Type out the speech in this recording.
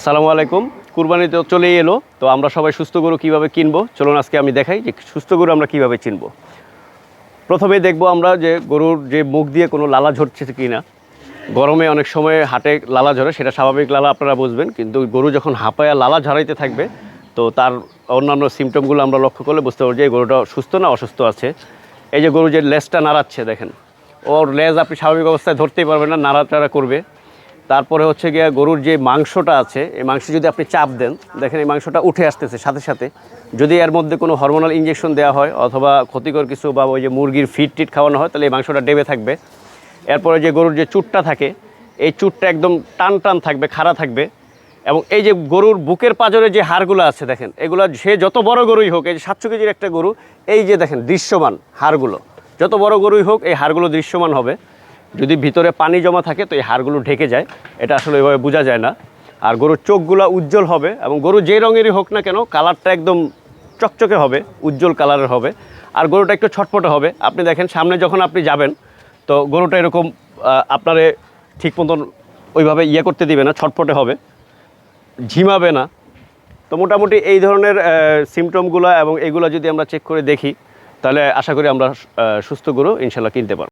আসসালামু আলাইকুম। কুরবানি তো চলেই এলো, তো আমরা সবাই সুস্থ গরু কীভাবে কিনবো? চলুন আজকে আমি দেখাই যে সুস্থ গরু আমরা কীভাবে চিনবো। প্রথমে দেখব আমরা যে গরুর যে মুখ দিয়ে কোনো লালা ঝরছে কি না গরমে অনেক সময় হাটে লালা ঝরে, সেটা স্বাভাবিক লালা আপনারা বুঝবেন, কিন্তু গরু যখন হাঁপায়া লালা ঝরাইতে থাকবে, তো তার অন্যান্য সিমটমগুলো আমরা লক্ষ্য করলে বুঝতে পারব যে গরুটা সুস্থ না অসুস্থ আছে। এই যে গরু যে লেজটা নাড়াচ্ছে, দেখেন। ওর লেজ আপনি স্বাভাবিক অবস্থায় ধরতেই পারবেন না, নাড়াচাড়া করবে। তারপরে হচ্ছে গিয়ে গরুর যে মাংসটা আছে, এই মাংস যদি আপনি চাপ দেন, দেখেন এই মাংসটা উঠে আসতেছে সাথে সাথে। যদি এর মধ্যে কোনো হরমোনাল ইঞ্জেকশন দেওয়া হয় অথবা ক্ষতিকর কিছু বা ওই যে মুরগির ফিট টিট খাওয়ানো হয়, তাহলে এই মাংসটা ডেবে থাকবে। এরপরে যে গরুর যে চুটটা থাকে, এই চুটটা একদম টান টান থাকবে, খাড়া থাকবে। এবং এই যে গরুর বুকের পাজরে যে হাড়গুলো আছে, দেখেন, এগুলো সে যত বড় গরুই হোক, এই যে সাতশো কেজির একটা গরু, এই যে দেখেন দৃশ্যমান হাড়গুলো। যত বড় গরুই হোক, এই হাড়গুলো দৃশ্যমান হবে। যদি ভিতরে পানি জমা থাকে তো এই হাড়গুলো ঢেকে যায়। এটা আসলে ওইভাবে বোঝা যায় না। আর গরুর চোখগুলো উজ্জ্বল হবে এবং গরু যে রঙেরই হোক না কেন কালারটা একদম চকচকে হবে, উজ্জ্বল কালারের হবে। আর গরুটা একটু ছটপটে হবে। আপনি দেখেন, সামনে যখন আপনি যাবেন, তো গরুটা এরকম আপনারে ঠিক মতন ওইভাবে ইয়ে করতে দিবে না ছটপটে হবে। ঝিমাবে না। তো মোটামুটি এই ধরনের সিমটমগুলো এবং এগুলো যদি আমরা চেক করে দেখি, তাহলে আশা করি আমরা সুস্থ গরু ইনশাল্লাহ কিনতে পারব।